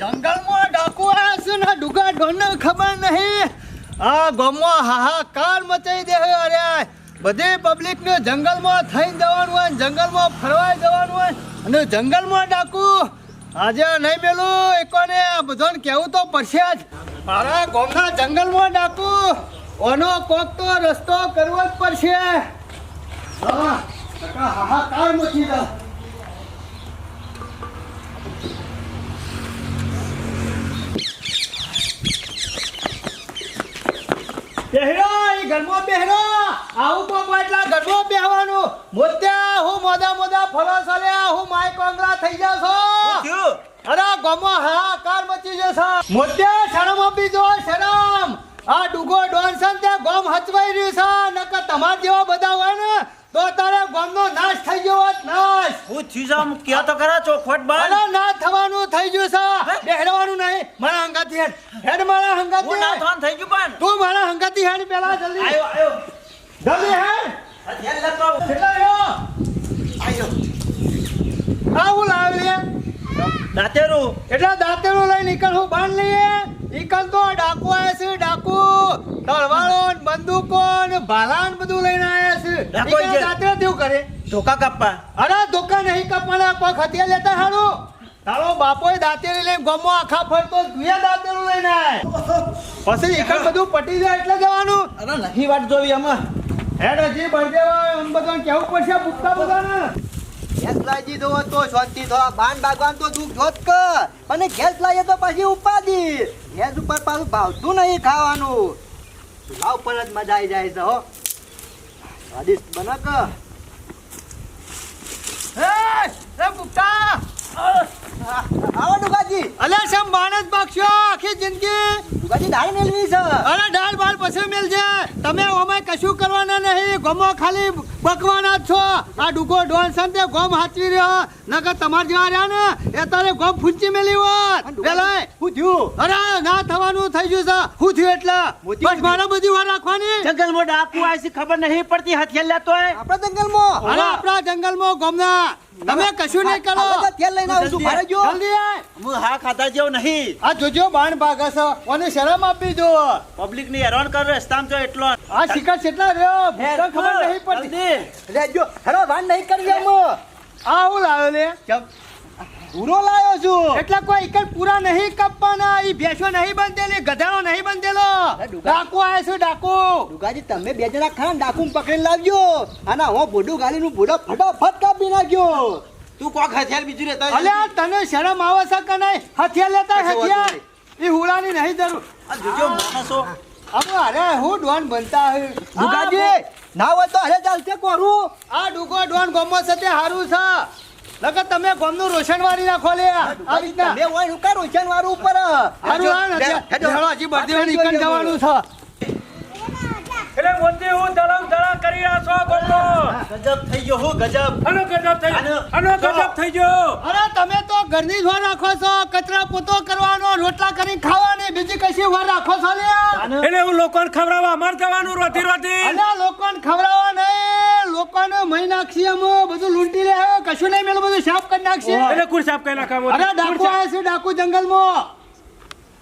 જંગલમાં ડાકુ આવ્યા ને ડુગા ડોનને ખબર નહીં. આ ગામમાં હાહાકાર મચાઈ દે અરે. બધી પબ્લિક ને જંગલમાં થઈને જવાનું હોય જંગલમાં ફરવા જવાનું હોય અને જંગલમાં ડાકુ. આજે નહીં મેલું, એકોને બધાને કહેવું તો પડશે જ. મારા ગામના જંગલમાં ડાકુ, ઓનો કોક તો રસ્તો કરવો જ પડશે. હાહાકાર મચી જાય બેહરો એ ઘરમાં બેહરો. આવું કોક એટલા ઘરમાં બેહવાનું. મોત્યા હું મોદા મોદા ફળો ચાલ્યા હું માય કોંગરા થઈ જાશો અરે ગમો હાકાર મચી જશે મોત્યા શરમ આપી જો શરમ. આ ડુગો ડોન્સન તે ગમ હચવાઈ રહ્યું છે. નકર તમાર જેવા બધા હોય ને તો તારે ગોમનો નાશ થઈ ગયો હોત નાશ. હું આમ ક્યાં તો ખરા ચોખવટ બાર અરે ના થવાનું થઈ ગયું છે. બેહડવાનું નહીં. મારા હંગાતી હેડ. હેડ મારા હું ના થવાનું થઈ ગયું પણ. તું મારા હંગાતી હેડ પેલા જલ્દી. આયો આયો. જલ્દી હેડ. ધ્યાન લેતો. કેટલા આવ્યો આયો. આવું લાવી લે. દાંતેરું. એટલે દાંતેડું લઈ નીકળ હું બાંધ લઈએ. નીકળ તો ડાકુ આવ્યા છે ડાકુ. તળવાળો બંદૂકો ને ભાલા ને બધું લઈને આવ્યા છે. નીકળ કેવું કરે ધોકા કાપવા. અરે ધોકા નહીં કાપવાના કોઈ ખતિયા લેતા હારું. તારો બાપોએ દાંતેરી લઈને ગમો આખા ફરતો તુંએ દાંતેરું લઈને આવે પછી એકલ બધું પટી જાય એટલે જવાનું. અરે નહીં વાત જોવી અમે હેડ હજી બળદેવા એમ બધાને કેવું પડશે ભૂખતા બધાને. ગેસ લાવી દીધો હોત તો શાંતિ થો બાન બાગવાન તો દુઃખ જોત કે અને ગેસ લાવીએ તો પછી ઉપાધી. ગેસ ઉપર પાછું ભાવતું નહીં ખાવાનું. લાવ ઉપર જ મજા આવી જાય છે, હો. સ્વાદિષ્ટ બને કે એ ભૂખતા આવો ડુગાજી અલે સમ માણસ બક્ષો આખી જિંદગી? ડુગાજી ડાળ મેલવી છે. અરે ડાળ બાળ પછી મેલજે. તમે ઓમે કશું કરવાના નહીં. ગમો ખાલી બકવાના છો. આ ડુકો ડોન છે તે ગોમ હાચવી રહ્યો. નકર તમાર જેવા રહ્યા ને એ તારે ગોમ ફૂંચી મેલી હોત. પેલાય હું થયું? અરે ના થવાનું થઈ ગયું છે. હું થયું એટલે? બસ મારા બધી વાર રાખવાની. જંગલમાં ડાકુ આવી ખબર નહીં પડતી હથિયાર લેતો હોય. આપણા જંગલમાં? અરે આપણા જંગલમાં ગોમના. તમે કશું નહીં કરો. તેલ લઈને આવીશું ભારે જો. જલ્દી હું હા ખાતા જેવો નહીં. આ જોજો બાણ ભાગા છો. અને શરમ આપી દો. પબ્લિકની હેરાન કર રસ્તામાં તો એટલો. આ શિકાર કેટલા રહ્યો ભૂખતા ખબર નહીં પડતી. જલ્દી. રેજો હેરો વાન નહીં કરીએ અમે. આ હું લાવ્યો લે? પૂરો લાવ્યો છું. એટલે કોઈ એક પૂરા નહીં કપવાના. ઈ ભેંસો નહીં બંધેલી ગધાડો નહીં બંધેલો. ડુગા. ડાકુ આવે છે ડાકુ. ડુગાજી તમે બે જણા ખાન ડાકુ પકડીને લાવજો. અને હું ભોડું ગાલીનું ભોડો ફટાફટ કાપી નાખ્યો. તું કોક હથિયાર બીજું લેતો. અલ્યા તને શરમ આવે છે કે નહીં? હથિયાર લેતા હથિયાર. એ હુડાની નહીં જરૂર. જોજો માણસો. હવે અરે હું ડોન બનતા હે. દુકાજી ના હોય તો અરે ચાલશે કોરું. આ ડુકો ડોન ગોમો છે તે હારું છે. લગત તમે ગોમનું રોશન વાળી નાખો લે. આ રીતના. તમે હોયનું કાઢો રોશન વાળું ઉપર હારું આ નથી. હેડો. હેડો, હજી બળદેવા નીકળ જવાનું છે. એટલે મોતી હું દળમ દળા કરી રહ્યા છો ગોપો. ગજબ થઈ ગયો હું ગજબ. અનો ગજબ થઈ આનો ગજબ થઈ ગયો. અરે તમે તો ઘરની જ વાર રાખો છો કચરા પોતો કરવાનો રોટલા કરીને ખાવાની બીજી કશી વાર રાખો છો લ્યા? એટલે હું લોકોને ખવડાવવા માર જવાનું રોતી રોતી અને લોકોને ખવડાવવા નહીં લોકોને મહી નાખશી અમે બધું લૂંટી લે કશું નહીં મેલું બધું સાફ કરી નાખશે એટલે કુર સાફ કરી નાખવા અરે ડાકુ આવે છે ડાકુ જંગલમાં.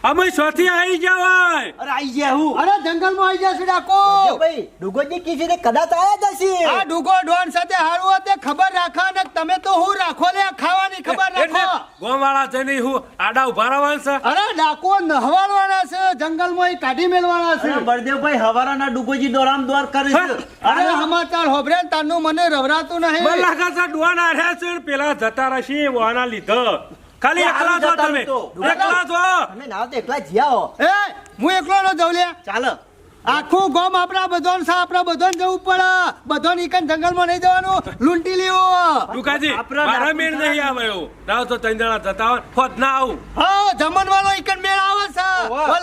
અમે સોથી આવી જવાય. અરે આઈ ગયા હું. અરે જંગલમાં આવી જશે ડાકો. ભાઈ ડુગોજી કીધી ને કદાચ આયા જશે આ ડુગો ડોન સાથે હારું હતે ખબર રાખો ને તમે તો હું રાખો લે ખાવાની ખબર રાખો. ગોવાળા જઈને હું આડા ઊભા રહેવાનું છે. અરે ડાકો નહવાળવાના છે જંગલમાં માં કાઢી મેલવાના છે. બળદેવભાઈ હવારાના ડુગોજી દોરામ દ્વાર કરે છે. અરે સમાચાર હોબરે તાનું તારનું મને રવરાતું નહીં. બલાકા છે ડોન આર્યા છે પેલા જતા રહેશે વાના લીધો. ખાલી એકલા છો તમે. એકલા છો તમે ના તો એકલા જ્યાઓ એ હું એકલો નો જઉં લે ચાલ. આખું ગોમ આપણા બધાને સા આપણા બધાને જવું પડે. બધો નીકળ જંગલમાં નહીં જવાનું. લૂંટી લેવો. દુકાજી મારા મેળ નહીં આવ્યો રાવ તો ત્રણ જણા જતા ખોદ ના આવું. હા જમન વાળો ઈકન મેળ આવે છે.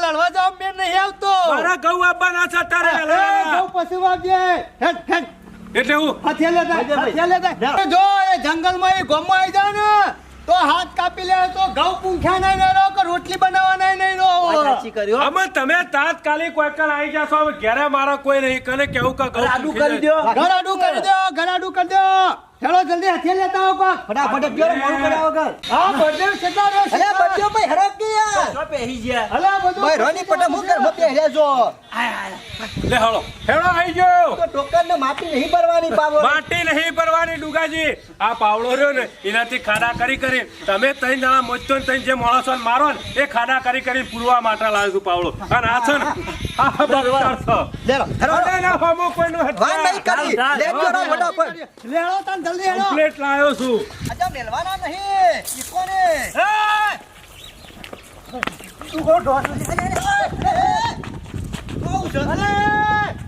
લડવા જાવ મેળ નહીં આવતો. મારા ઘઉં આપવાના છે તારે એ, જવું પછી વાગજે હેડ હેડ. એટલે હું? હથિયાર લેતા. હથિયાર લેતા. એ જો એ જંગલમાં એ ગામમાં આવી જાય ને. તો હાથ કાપી લે તો ઘઉં પૂંખ્યા નહીં રહો કે રોટલી બનાવવા નહીં રહો સાચી કર્યો અમે તમે તાત્કાલિક કોઈ કણ આવી જાશો હવે ઘેરે મારા કોઈ નહીં. કને કેવું કે ઘઉં આડું કરી દો. ઘર આડું કરી દો ઘર આડું કરી દો. હેલો જલ્દી હાથે લેતા આવો કોક. ફટાફટ ગયો મોડું કર્યા વગર હા બર્થડે કેટલા રહ્યો છે? અલ્યા બચ્ચો ભાઈ હરક કે યાર તો પહેરી ગયા. અલા બધું ભાઈ રોની પટા મુ કર મપી હેડ્યા છો? લે હળો. હેળો આવી ગયો. તો ટોકન ને માટી નહીં ભરવાની પાવો માટી નહીં ભરવાની ડુગાજી. આ પાવડો રહ્યો ને એનાથી ખાડા કરી કરી. તમે ત્રણ જણા મોચતો ને ત્રણ જે માણસો ને મારો ને એ ખાડા કરી કરી પૂરવા માટે લાવ્યો છું પાવડો. અને આ છે ને? આ બરવાર છો. લેરો હેરો ના ના કોઈ નું વાત નહીં કરી. ચાલ, લે ચાલ. ગયો ફટાફટ. લેણો તાન જલ્દી હેલો કમ્પ્લેટ લાવ્યો છું. અજા મેલવાના નહીં. ઈકોને તું ગો ઢોસ અલે આવ છે અલે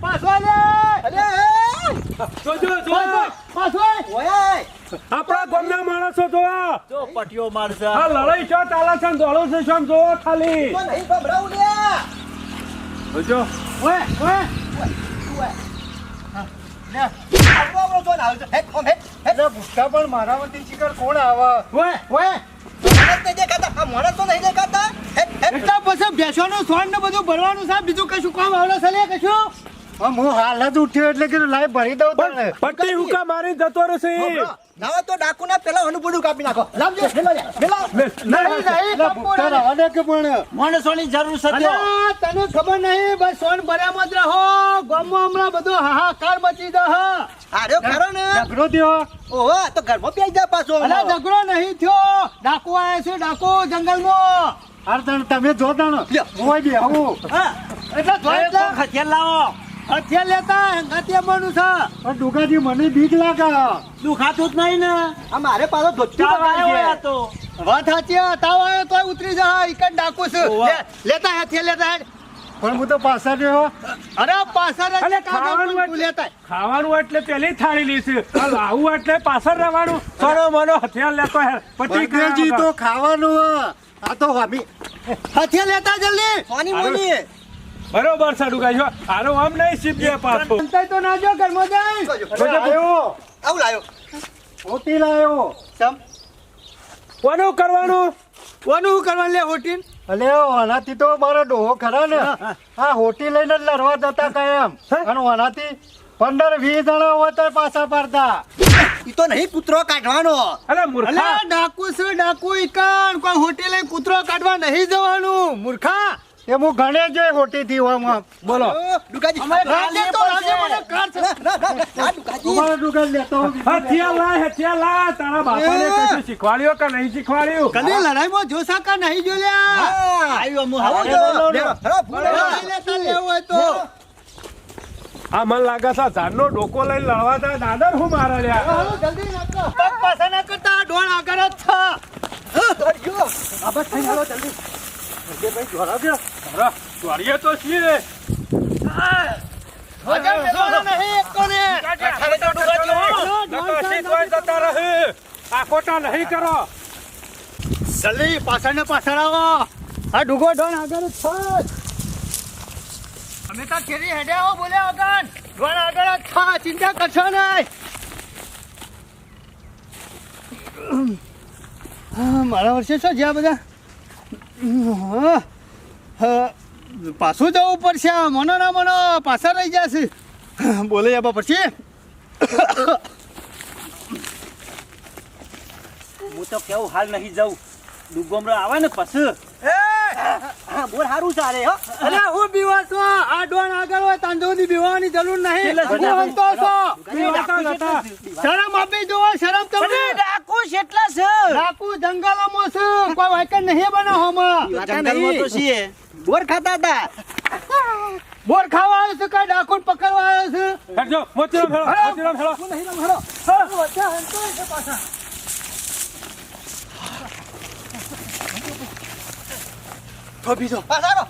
પાછો લે અરે જો જો જો. પાછો ઓય. આપણા ગામના માણસો જો જો પટિયો મારશે. આ લડાઈ છો તાલા છે ને દોડો છે શું જો ખાલી. તો નહીં ગભરાવું લે. જો ઓય ઓય. આવડો આવડો તો ના આવે હેડ કોમ હેડ એટલે ભૂખતા પણ મારા વતી શિકાર કોણ આવે? ઓય ઓય. મોણસ નહીં દેખાતા? આ મોણસ તો નહીં દેખાતા? હેડ હેડ. એટલા પછી બેસવાનું સોન ને બધું ભરવાનું સાહેબ બીજું કશું કામ આવડે છે લે કશું? હું હાલ જ ઉઠ્યો એટલે કે લાઈ ભરી દઉં તને. પટ્ટી હુકા મારી જતો રહેશે. નાવા તો ડાકુના પેલા અનુપડું કાપી નાખો. લાવજો. હેલો હેલો નહીં નહીં એટલે ભૂખતા રહેવા પણ? માણસોની જરૂર છે તને ખબર નહીં બસ સોન ભર્યામાં જ રહો. ગામમાં હમણાં બધો હાહાકાર મચી દે હા. આર્યો ખરો ને. ઝઘડો થયો. ઓહો તો ઘરમાં પેઈ જા પાછો. અલા ઝઘડો નહીં થયો. ડાકુ આયા છે ડાકુ જંગલમાં. હાર તણ તમે જો તણ હું બી આવું. હા. એટલે જોઈ લાવો. હથિયાર લેતા હંગાતિયા છે. પણ દુખાજી મને બીક લાગે. દુખાતું જ નહીં ને. આ મારે પાછો ધોતી ચાવ આવ્યો હોય તો. વાત સાચી તાવ આવ્યો તો ઉતરી જા ઈકન ડાકુ છે. લેતા હથિયાર લેતા પણ હું તો પાછા રહ્યો. અરે પાછળ જ ખાવાનું લેતા ખાવાનું એટલે પેલી થાળી આ લાવું એટલે પાછળ રહેવાનું. સોનો મનો હથિયાર લેતો હે. પછી તો ખાવાનું આ તો હમી. હથિયાર લેતા જલ્દી. પાણી મોની બરોબર સાડુ ડુગાઈ આરો આમ નહીં સીપીએ પાછો. તો ના જો જાય. અરે આયો આવું. લાયો. હોટી લાયો. સમ કોનું કરવાનું? કોનું કરવાનું? લે હોટી અલે ઓનાથી તો મારો ડોહો ખરા ને. આ હોટી લઈને જ લડવા જતા કાયમ. અને ઓનાથી પંદર વીસ જણા હોય તો પાછા પાડતા. ઈ તો નહીં કૂતરો કાઢવાનો. અલે મૂર્ખા. અલે ડાકુ છે ડાકુ ઈકન કોઈ હોટી લઈને કૂતરો કાઢવા નહીં જવાનું. મૂર્ખા. એ હું ઘણે જોઈ હોટી થી ઓમાં બોલો. ઓ, રાજે તો રાજે મને કાર છે ના, ના, ના, ના, ડુગાજી. તમારા દુકાન લેતો હું. હથિયાર લાય હથિયાર તારા બાપાને કશું શીખવાડ્યો કે નહીં શીખવાડ્યું? કદી લડાઈમાં કા નહીં જો આવ્યો હું આવો લેવું હોય તો આ મન લાગે છે ઝાડનો ડોકો લઈને લડવા તા. દાદર હું મારા લ્યા? જલ્દી નાખો. પગ પાછા ના કરતા ડોળ આગળ જ છે. આ બસ થઈ ગયો, જલ્દી. તો છીએ. હજમ બેસવાનો નહીં ખોટા કરો. જલ્દી પાછળ ને પાછળ આવો. આ ડુગો ડોન આગળ જ અમે તો ખેરી હેડે આવો બોલ્યા આગળ ડોન આગળ જ છે. ચિંતા કરશો નહીં. હા, મારા વર્ષે શું જ્યાં બધા? પાછું જવું પડશે આ. મનો ના મનો પાછા રહી જશે. બોલે જવા પડશે હું તો કેવું હાલ નહીં જાઉં. ડુગોમરો આવે ને પછી. હા, બોર હારું ચાલે હો. અરે હું બીવા છો આ ડોન આગળ હોય તાંદોની બીવાની જરૂર નહીં. હું હંતો છો? શરમ આપી દો શરમ તમને? ડાકુ કેટલા છે ડાકુ જંગલોમાં છે. કોઈ વાયકન નહીં બનો હોમાં જંગલમાં તો છીએ. બોર ખાતા હતા. બોર ખાવા આવ્યો છે કઈ ડાકુ પકડવા આવ્યો છે? હેડજો મોતીરામ હેલો મોતીરામ હેડો હું નહીં રમ, હેલો. હા, વચ્ચે હંતો છે પાછા. પાછારો.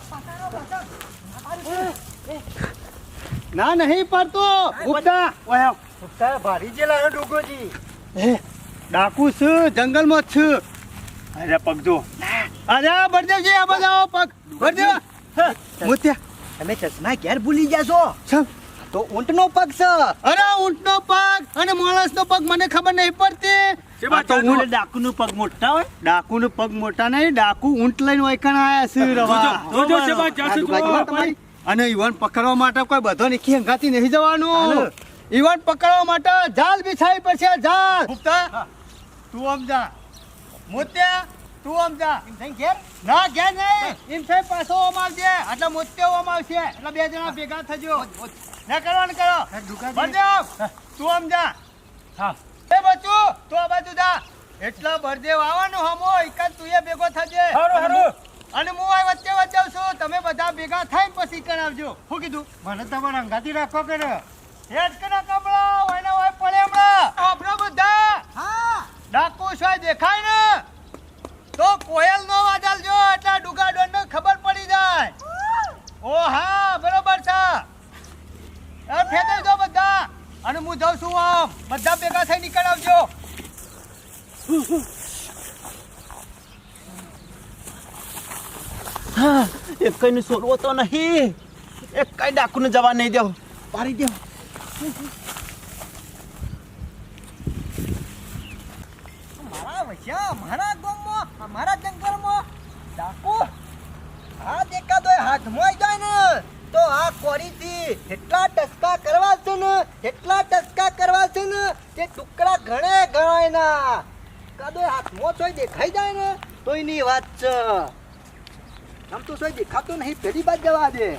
ના નહીં પડતો ગુપ્તા ઓય આવ. ભારી જે લાવ્યો ડુગોજી એ, ડાકુ છે જંગલમાં છે અરે પગ જો અરે બળદેવજી આ બધા પગ બળદેવ મોત્યા તમે ચશ્મા ક્યારે ભૂલી ગયા છો? સમ તો ઊંટનો પગ છે અરે ઊંટનો પગ અને માણસનો પગ મને ખબર નહીં પડતી. આ નું પગ મોટા હોય? નું પગ મોટા નહીં ડાકુ ઊંટ લઈને વૈકણ આયા છે. અને ઈવન પકડવા માટે કોઈ બધો નીખી હંગાતી નહીં જવાનું. ઈવન પકડવા માટે જાલ બિછાવી પડશે જાલ. ગુપ્તા તું આમ જા. મોત્યા તું આમ જા. ના ઘેર નહીં. એમ થઈ પાછો ઓમ આવજે. એટલે મોતે ઓમ આવશે. એટલે બે જણા ભેગા થજો. ના કરો. ને કરો તું આમ જા. હા. એ બચ્ચુ તું આ બાજુ જા. એટલા બળદેવ આવવાનું હમો એકાદ તું એ ભેગો થજે. હારું હારું. અને હું આ વચ્ચે વચ્ચે છું. તમે બધા ભેગા થઈને પછી કરાવજો શું કીધું મને તમારે અંગાતી રાખો કે ને? હેડ કના કપડા વાયના વાય પડે હમણાં. આપણો બધા. હા. ડાકુ શું દેખાય ને? તો કોયલ નો વાજાલજો જો એટલે ડુગા ડોન ખબર પડી જાય. ઓ હા બરોબર છે. ફેંકાઈ દો બધા. અને હું જાઉં છું આમ. બધા ભેગા થઈ નીકળ આવજો. એક કઈ છોડવો તો નહીં. એક કઈ ડાકુને જવા નહીં દેવ. પાડી દેવ. મારા વૈશ્યા મારા ગામમાં અમારા જંગલમાં ડાકુ આ દેખાતો હાથમાં આવી જાય ને તો આ કોરીથી એટલા કરવા એટલા ટસકા કરવા છે ને, તે ટુકડા ઘણે ગણાય ના. કાદો હાથમાં તોય દેખાઈ જાય ને તો એની વાત છે. આમ તો સોય દેખાતું નહીં પેલી બાદ જવા દે.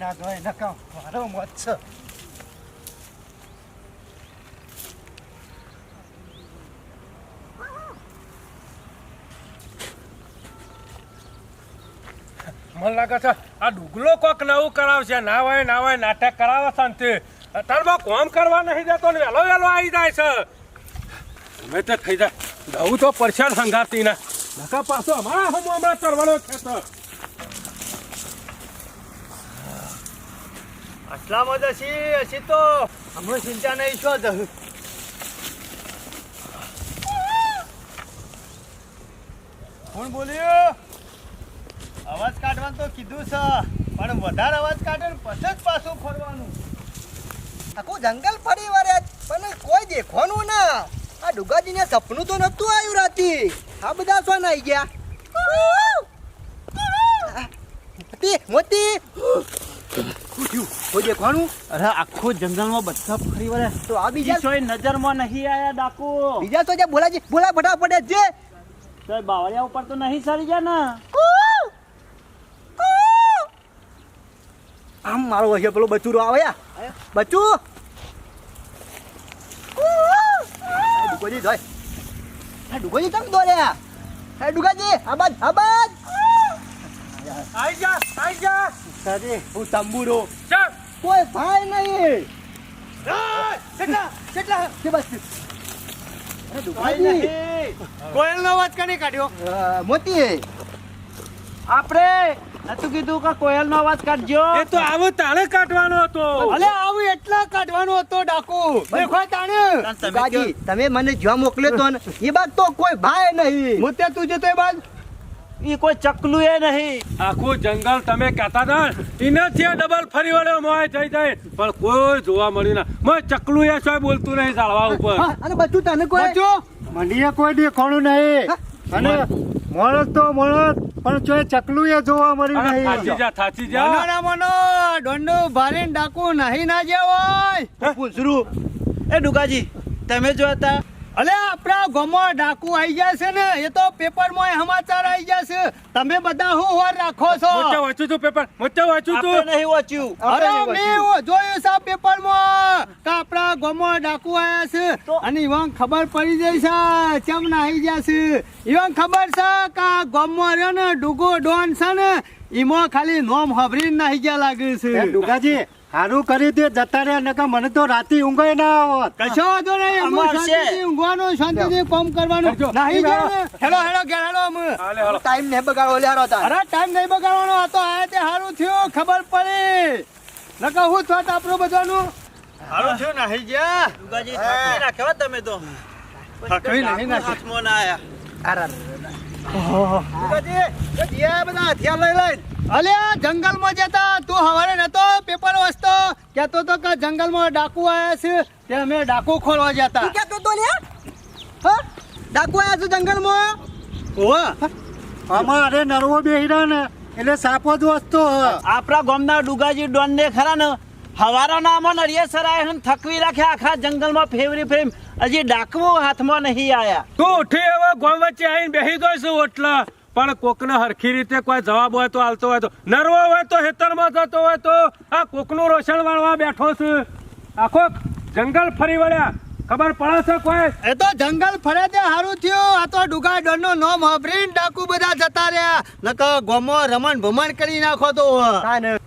ના જોઈ નકામ મારો મત છે. મને લાગે છે આ ડુગલો કોક નવું કરાવશે. નાવાય નાવાય, નાટક કરાવે છે ને તે. તારમાં કોમ કરવા નહીં દેતો ને વહેલો વહેલો આવી જાય છે. અમે તો થઈ જાય. દઉં તો પરસાદ હંગાતી ના નકા પાછો અમારા હમ હમણાં ચરવાનો છે તો. આટલામાં જ હશી તો હમણાં ચિંતા નહીં, શું જ કોણ બોલ્યું? અવાજ કાઢવાનું તો કીધું છે પણ વધારે અવાજ કાઢે પછી જ પાછું ફરવાનું. આખું જંગલ ફરી વળ્યા પણ કોઈ દેખવાનું ના. આ ડુગાજીને સપનું તો નતું આવ્યું રાતી. આ બધા શું આવી ગયા. મોતી મોતી. કોઈ દેખવાનું? અરે આખું જંગલમાં બધા ફરી વળે. તો આ બીજા બીજો નજરમાં નહીં આયા ડાકુ. બીજા તો જે બોલાજી બોલા ફટાફટ જે તો બાવળિયા ઉપર તો નહીં સરી ગયા ને. આમ મારો અહીંયા પેલો બચુરો આવે યા. બચુ. ડુગોજી જોય. હા ડુગોજી તમે દોરે? હા ડુગાજી આબાદ આબાદ. આઈ જા આઈ જા. સાજી હું તંબુરો. ચાલ. કોઈ ભાઈ નહીં. કેટલા કેટલા? કે બસ. અરે ડુગાજી કોયલનો અવાજ કને કાઢ્યો? મોતી આપણે નતું કીધું કે કોયલનો અવાજ કાઢજો. એ તો આવો તાળે કાઢવાનો હતો. અલે આવું એટલા કાઢવાનો હતો ડાકુ. દેખો તાણે. ડુગાજી તમે મને જ્યાં મોકલ્યો તો ને એ બાદ તો કોઈ ભાઈ નહીં. મુતે તું જતો એ બાદ? ઈ કોઈ ચકલું એ નહીં. આખું જંગલ તમે કહેતા હતા ને, એને ત્યાં ડબલ ફરી વળ્યો મોય જઈ જાય પણ કોઈ જોવા મળ્યું ના. મોય ચકલું એ સોય બોલતું નહીં સાળવા ઉપર. અને બધું તને કોઈ બચો મને કોઈ દેખાણું નહીં. અને મોણસ તો મોણસ પણ ચોય ચકલું એ જોવા મળ્યું નહીં. થાચી જા થાચી જા. મનો ના મનો ડોંડો ભારે ડાકુ નહીં ના જેવો પૂછરું એ ડુકાજી તમે જો હતા અલે આપણા ગામમાં ડાકુ આવી ગયા છે ને એ તો પેપરમાં સમાચાર આવી ગયા છે. તમે બધા હું હોર રાખો છો? મોટે વાંચું છું પેપર મોટે વાંચું આપણે નહીં વાંચ્યું અરે મે જોયું છે પેપરમાં કે આપણા ગામમાં ડાકુ આવ્યા છે અને ઈવન ખબર પડી જાય છે ચમ ના આવી ગયા છે. ઈવન ખબર છે કે આ ગામમાં રહ્યો ને ડુગો ડોન છે ને ઈમાં ખાલી નોમ હભરીને નાહી ગયા લાગે છે. ડુગાજી સારું કરી દે જતા રહ્યા નકા મને તો રાતે ઊંઘાય ના આવત. કશો વાંધો નહીં અમે અમાર છે. શાંતિથી ઊંઘવાનું શાંતિથી કામ કરવાનું. નહીં નાહી ગયા ને હેલો હેલો ઘેર હેલો અમે. હાલે હાલો. ટાઈમ ને બગાડો લ્યારો તાર. અરે ટાઈમ નહીં બગાડવાનો તો આ તે સારું થયું ખબર પડી. નકા હું થોત આપણું બધાનું? સારું થયું નાહી ગયા. દુગાજી ઠાકવી નાખ્યો તમે તો. ઠાકવી નહીં નાખ્યો. હાથમાં ના આયા. બધા અલ્યા જંગલમાં જતા તું હવારે નતો પેપર વાંચતો કેતો તો કે જંગલમાં ડાકુ આવ્યા છે તે અમે ડાકુ ખોલવા જતા તું ક્યાં તો લે હા ડાકુ આવ્યા છે જંગલમાં ઓવા આમાં અરે નરવો બેહીરા ને એટલે સાપો જ વસ્તુ. આપણા ગામના ડુગાજી ડોન ને ખરા ને હવારો નામો નરિયે સરાય હન થકવી રાખ્યા આખા જંગલમાં ફેવરી ફેમ હજી ડાકવું હાથમાં નહીં આયા. તું ઉઠી હવે ગોમ વચ્ચે આવીને બેસી ગયો છું ઓટલા પણ કોકને હરખી રીતે કોઈ જવાબ હોય તો આવતો હોય તો. નરવો હોય તો હેતરમાં જતો હોય તો. આ કોકનું રોશન વાળવા બેઠો છું. આખો જંગલ ફરી વળ્યા. ખબર પડે છે કોઈ? એ તો જંગલ ફરે તે સારું થયું. આ તો ડુગા ડોનનો નોમ હંભળીને ડાકુ બધા જતા રહ્યા. નકર ગોમો રમણ ભમણ કરી નાખો તો.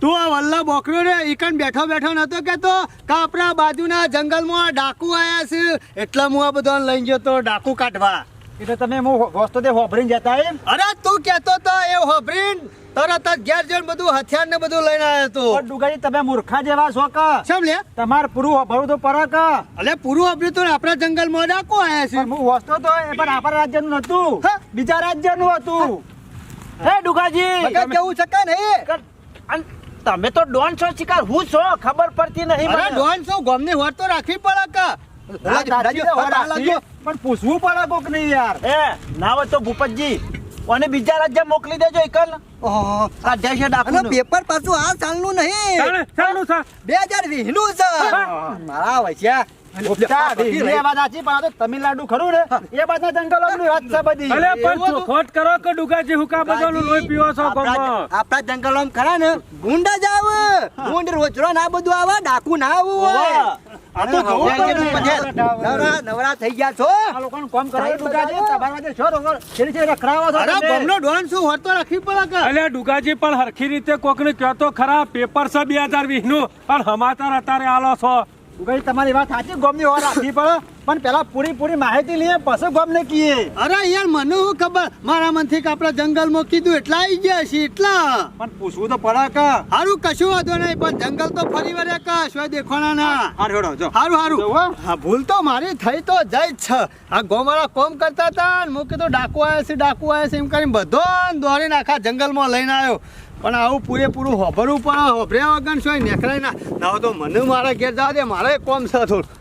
તું આ વલ્લા બોકરો રે ઈકન બેઠો બેઠો નતો કેતો? કે આપણા બાજુના જંગલમાં ડાકુ આયા છે? એટલે હું આ બધા લઈ ગયો તો ડાકુ કાઢવા. એટલે તમે હું વસ્તુ તે હોભરીને જતા એમ? અરે તું કેતો તો એ હોભરીન તરત જ ઘેર જઈને બધું હથિયાર ને બધું લઈને આવ્યો તો. પણ ડુગાજી તમે મૂર્ખા જેવા છો કે? કેમ લે? તમારે પૂરું હોભરું તો પર કે? અલે પૂરું આપ્યું તો આપણા જંગલમાં ડાકો આયા છે. હું વસ્તુ તો એ પણ આપણા રાજ્યનું નતું. બીજા રાજ્યનું હતું. હે? ડુગાજી? કેવું છે શકે નહીં? તમે તો ડોન છો શિકાર હું છો ખબર પડતી નહીં મને. ડોન શું ગોમની હોટ તો રાખવી પડે કે? રાજ- રાજ્ય હોર રાખી, પણ પૂછવું પડે કોક નહીં યાર. એ ના હોય તો ભૂપતજી અને બીજા રાજ્ય મોકલી દેજો એકલ. ઓહો. આ દેશે અને ડાકુ પેપર પાછું આ સાલનું નહીં. ચાલે છે. બે હજાર વીસનું છે મારા વૈશ્યા. ઉપચા, ઢીંગલી એ વાત સાચી, પણ આ તો તમિલનાડુ ખરું ને? એ બાજુ જંગલો વાત છે બધી. અલે પણ ચોખવટ કરો કે ડુગાજી હુકા બધાનું લોહી પીવો છો આપણા જંગલો ખરા ને? ગુંડા જ આવે. ગુંડ રોજરો ના બધું આવે ડાકુ ના હોય. આ તો જોવું. નવરા નવરા થઈ ગયા છો? આ લોકોનું કામ કરો ડુગાજી, તમારા માટે છો રોકડ, શેરી છે રખડાવો છો અરે. ગોમનો ડોન શું હોટ તો રાખવી પડે કે? અલે ડુગાજી પણ હરખી રીતે કોકને કહેતો ખરા પેપર છે બે હજાર વીસનું પણ હમાતા અત્યારે આલો છો. ડુગાજી, તમારી વાત સાચી ગોમની હોર રાખવી પડે. પણ પેલા પૂરી પૂરી માહિતી લઈએ પછી ગોમને કીએ અરે યાર મને શું ખબર? મારા મનથી કે આપણા જંગલમાં કીધું એટલા આવી ગયા છે એટલા. પણ પૂછવું તો પડે કે. હારું કશું વાંધો નહીં પણ જંગલ તો ફરી વળ્યા કા શું દેખવાના ના હારું હેડો જો. હારું હારું. હા. ભૂલ તો મારી થઈ તો જાય જ છે. આ ગોમાળા કોમ કરતા હતા ને હું તો ડાકુ આવ્યા છે ડાકુ આવ્યા છે એમ કરીને બધો દોડીને આખા જંગલમાં લઈને આવ્યો. પણ આવું પૂરેપૂરું હોભરવું પડે હોભર્યા વગર શું નેકળાય ના. તો મને મારા ઘેર જવા દે મારે કોમ છે થોડું.